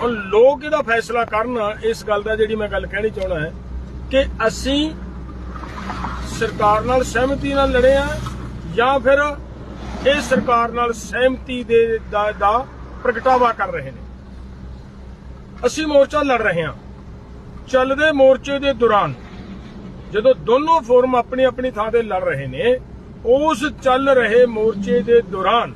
ਹੁਣ ਲੋਕ ਇਹਦਾ ਫੈਸਲਾ ਕਰਨ ਇਸ ਗੱਲ ਦਾ ਜਿਹੜੀ ਮੈਂ ਗੱਲ ਕਹਿਣੀ ਚਾਹਣਾ ਹੈ ਕਿ ਅਸੀਂ ਸਰਕਾਰ ਨਾਲ ਸਹਿਮਤੀ ਨਾਲ ਲੜੇ ਆ ਜਾਂ ਫਿਰ ਇਹ ਸਰਕਾਰ ਨਾਲ ਸਹਿਮਤੀ ਦੇ ਦਾ, ਪ੍ਰਗਟਾਵਾ ਕਰ ਰਹੇ ਨੇ। ਅਸੀਂ ਮੋਰਚਾ ਲੜ ਰਹੇ ਹਾਂ। ਚੱਲਦੇ ਮੋਰਚੇ ਦੇ ਦੌਰਾਨ ਜਦੋਂ ਦੋਨੋਂ ਫੋਰਮ ਆਪਣੀ ਆਪਣੀ ਥਾਂ ਤੇ ਲੜ ਰਹੇ ਨੇ ਉਸ ਚੱਲ ਰਹੇ ਮੋਰਚੇ ਦੇ ਦੌਰਾਨ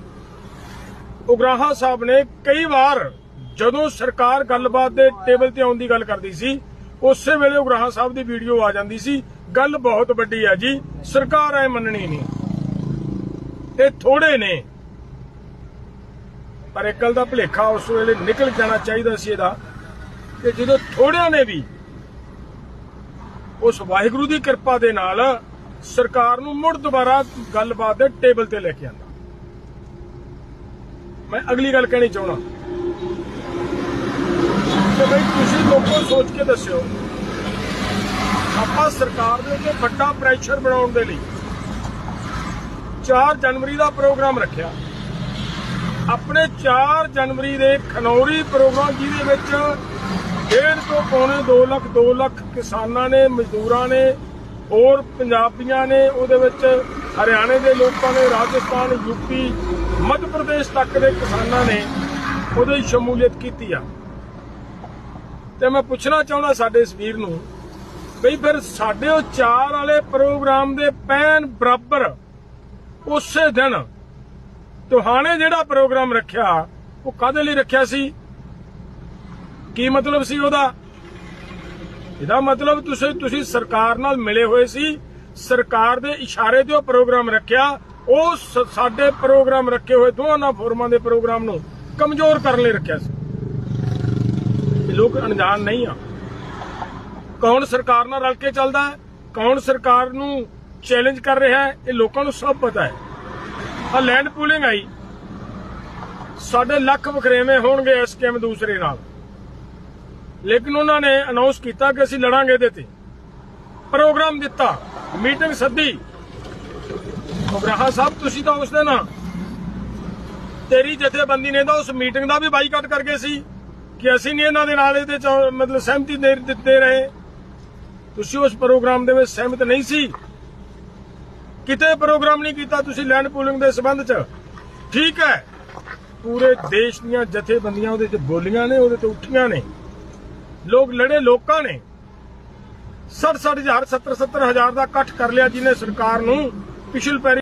ਉਗਰਾਹਾ ਸਾਹਿਬ ਨੇ ਕਈ ਵਾਰ ਜਦੋਂ ਸਰਕਾਰ ਗੱਲਬਾਤ ਦੇ ਟੇਬਲ ਤੇ ਆਉਣ ਦੀ ਗੱਲ ਕਰਦੀ ਸੀ, ਉਸੇ ਵੇਲੇ ਉਗਰਾਹਾ ਸਾਹਿਬ ਦੀ ਵੀਡੀਓ ਆ ਜਾਂਦੀ ਸੀ, ਗੱਲ ਬਹੁਤ ਵੱਡੀ ਹੈ ਜੀ, ਸਰਕਾਰ ਐ ਮੰਨਣੀ ਨਹੀਂ। ਇਹ ਥੋੜੇ ਨੇ, ਪਰ ਇੱਕ ਗੱਲ ਦਾ ਭੁਲੇਖਾ ਉਸ ਵੇਲੇ ਨਿਕਲ ਜਾਣਾ ਚਾਹੀਦਾ ਸੀ ਇਹਦਾ, ਕਿ ਜਦੋਂ ਥੋੜਿਆਂ ਨੇ ਵੀ ਉਸ ਵਾਹਿਗੁਰੂ ਦੀ ਕਿਰਪਾ ਦੇ ਨਾਲ ਸਰਕਾਰ ਨੂੰ ਮੁੜ ਦੁਬਾਰਾ ਗੱਲਬਾਤ ਦੇ ਟੇਬਲ ਤੇ ਲੈ ਕੇ ਆਂਦਾ। ਮੈਂ ਅਗਲੀ ਗੱਲ ਕਹਿਣੀ ਚਾਹਣਾ ਕਿ ਬਈ ਤੁਸੀਂ ਲੋਕੋ ਸੋਚ ਕੇ ਦੱਸਿਓ। ਆਪਾਂ ਸਰਕਾਰ ਦੇ ਉੱਤੇ ਵੱਡਾ ਪ੍ਰੈਸ਼ਰ ਬਣਾਉਣ ਦੇ ਲਈ 4 ਜਨਵਰੀ ਦਾ ਪ੍ਰੋਗਰਾਮ ਰੱਖਿਆ। ਆਪਣੇ 4 ਜਨਵਰੀ ਦੇ ਖਨੌਰੀ ਪ੍ਰੋਗਰਾਮ ਜਿਹਦੇ ਵਿੱਚ ਡੇਢ ਤੋਂ ਪੌਣੇ 2 ਲੱਖ 2 ਲੱਖ ਕਿਸਾਨਾਂ ਨੇ, ਮਜ਼ਦੂਰਾਂ ਨੇ ਹੋਰ ਪੰਜਾਬੀਆਂ ਨੇ, ਉਹਦੇ ਵਿੱਚ ਹਰਿਆਣੇ ਦੇ ਲੋਕਾਂ ਨੇ, ਰਾਜਸਥਾਨ ਯੂਪੀ ਮੱਧ ਪ੍ਰਦੇਸ਼ ਤੱਕ ਦੇ ਕਿਸਾਨਾਂ ਨੇ ਉਹਦੇ ਸ਼ਮੂਲੀਅਤ ਕੀਤੀ ਆ। ਤੇ ਮੈਂ ਪੁੱਛਣਾ ਚਾਹੁੰਦਾ ਸਾਡੇ ਇਸ ਵੀਰ ਨੂੰ, ਬਈ ਫਿਰ ਸਾਡੇ ਉਹ ਚਾਰ ਵਾਲੇ ਪ੍ਰੋਗਰਾਮ ਦੇ ਪੈਨ ਬਰਾਬਰ ਉਸੇ ਦਿਨ ਤੁਹਾਨੇ ਜਿਹੜਾ ਪ੍ਰੋਗਰਾਮ ਰੱਖਿਆ, ਉਹ ਕਾਦੇ ਲਈ ਰੱਖਿਆ ਸੀ? ਕੀ ਮਤਲਬ ਸੀ ਉਹਦਾ? ਇਹਦਾ ਮਤਲਬ ਤੁਸੀਂ ਤੁਸੀਂ ਸਰਕਾਰ ਨਾਲ ਮਿਲੇ ਹੋਏ ਸੀ, ਸਰਕਾਰ ਦੇ ਇਸ਼ਾਰੇ ਤੇ ਉਹ ਪ੍ਰੋਗਰਾਮ ਰੱਖਿਆ, ਉਹ ਸਾਡੇ ਪ੍ਰੋਗਰਾਮ ਰੱਖੇ ਹੋਏ ਦੋਵਾਂ ਫੋਰਮਾਂ ਦੇ ਪ੍ਰੋਗਰਾਮ ਨੂੰ ਕਮਜ਼ੋਰ ਕਰਨ ਲਈ ਰੱਖਿਆ ਸੀ। ਲੋਕ ਅਣਜਾਣ ਨਹੀਂ ਆ। ਕੌਣ ਸਰਕਾਰ ਨਾਲ ਰਲ ਕੇ ਚੱਲਦਾ ਹੈ? ਕੌਣ ਸਰਕਾਰ ਨੂੰ ਚੈਲੰਜ ਕਰ ਰਿਹਾ ਹੈ? ਇਹ ਲੋਕਾਂ ਨੂੰ ਸਭ ਪਤਾ ਹੈ। ਆ ਲੈਂਡ ਪੂਲਿੰਗ ਆਈ। ਸਾਡੇ ਲੱਖ ਵਖਰੇਵੇਂ ਹੋਣਗੇ ਇਸ ਸਕੀਮ ਦੂਸਰੇ ਨਾਲ। ਲੇਕਿਨ ਉਹਨਾਂ ਨੇ ਅਨਾਉਂਸ ਕੀਤਾ ਕਿ ਅਸੀਂ ਲੜਾਂਗੇ ਇਹਦੇ ਤੇ। ਪ੍ਰੋਗਰਾਮ ਦਿੱਤਾ। ਮੀਟਿੰਗ ਸੱਦੀ। ਉਬਰਾਹਾ ਸਾਹਿਬ ਤੁਸੀਂ ਤਾਂ ਉਸ ਦਿਨ ਤੇਰੀ ਜਥੇਬੰਦੀ ਨੇ ਤਾਂ ਉਸ ਮੀਟਿੰਗ ਦਾ ਵੀ ਬਾਈਕਾਟ ਕਰ ਗਏ ਸੀ। ਕਿ ਅਸੀਂ ਨਹੀਂ ਇਹਨਾਂ ਦੇ ਨਾਲ ਇਹਦੇ ਚ ਮਤਲਬ ਸਹਿਮਤੀ ਦੇ ਦਿੱਤੇ ਰਹੇ। ਤੁਸੀਂ ਉਸ ਪ੍ਰੋਗਰਾਮ ਦੇ ਵਿੱਚ ਸਹਿਮਤ ਨਹੀਂ ਸੀ। ਕਿਤੇ ਪ੍ਰੋਗਰਾਮ ਨਹੀਂ ਕੀਤਾ ਤੁਸੀਂ ਲੈਂਡ ਪੂਲਿੰਗ ਦੇ ਸੰਬੰਧ ਚ। ਠੀਕ ਹੈ। ਪੂਰੇ ਦੇਸ਼ ਦੀਆਂ ਜਥੇਬੰਦੀਆਂ ਉਹਦੇ ਚ ਬੋਲੀਆਂ ਨੇ, ਉਹਦੇ ਤੇ ਉੱਠੀਆਂ ਨੇ। ਲੋਕ ਲੜੇ ਲੋਕਾਂ ਨੇ। 60 ਹਜ਼ਾਰ 70 70 ਹਜ਼ਾਰ ਦਾ ਇਕੱਠ ਕਰ ਲਿਆ ਜਿਹਨੇ ਸਰਕਾਰ ਨੂੰ ਪਿਛਲ ਪੈਰੀ